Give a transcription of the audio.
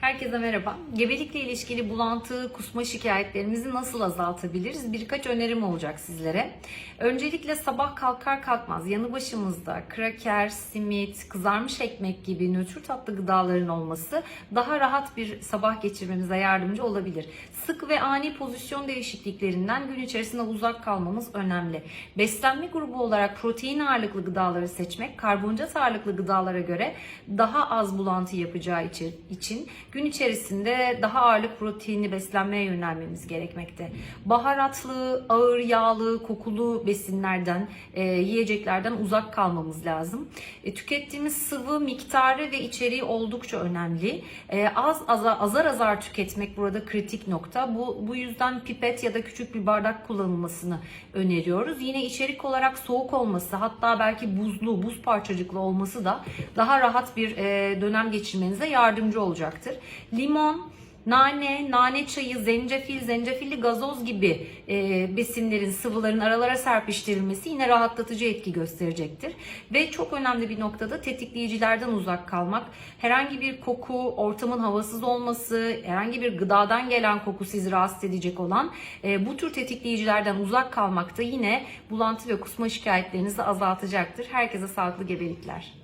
Herkese merhaba. Gebelikle ilişkili bulantı, kusma şikayetlerimizi nasıl azaltabiliriz? Birkaç önerim olacak sizlere. Öncelikle sabah kalkar kalkmaz yanı başımızda kraker, simit, kızarmış ekmek gibi nötr tatlı gıdaların olması daha rahat bir sabah geçirmemize yardımcı olabilir. Sık ve ani pozisyon değişikliklerinden gün içerisinde uzak kalmamız önemli. Beslenme grubu olarak protein ağırlıklı gıdaları seçmek, karbonhidrat ağırlıklı gıdalara göre daha az bulantı yapacağı için- gün içerisinde daha ağırlık proteinli beslenmeye yönelmemiz gerekmekte. Baharatlı, ağır yağlı, kokulu besinlerden, e, yiyeceklerden uzak kalmamız lazım. E, tükettiğimiz sıvı miktarı ve içeriği oldukça önemli. E, az azar, azar azar tüketmek burada kritik nokta. Bu, bu yüzden pipet ya da küçük bir bardak kullanılmasını öneriyoruz. Yine içerik olarak soğuk olması hatta belki buzlu, buz parçacıklı olması da daha rahat bir e, dönem geçirmenize yardımcı olacaktır. Limon, Nane, nane çayı, zencefil, zencefilli gazoz gibi e, besinlerin, sıvıların aralara serpiştirilmesi yine rahatlatıcı etki gösterecektir. Ve çok önemli bir noktada tetikleyicilerden uzak kalmak. Herhangi bir koku, ortamın havasız olması, herhangi bir gıdadan gelen koku sizi rahatsız edecek olan e, bu tür tetikleyicilerden uzak kalmak da yine bulantı ve kusma şikayetlerinizi azaltacaktır. Herkese sağlıklı gebelikler.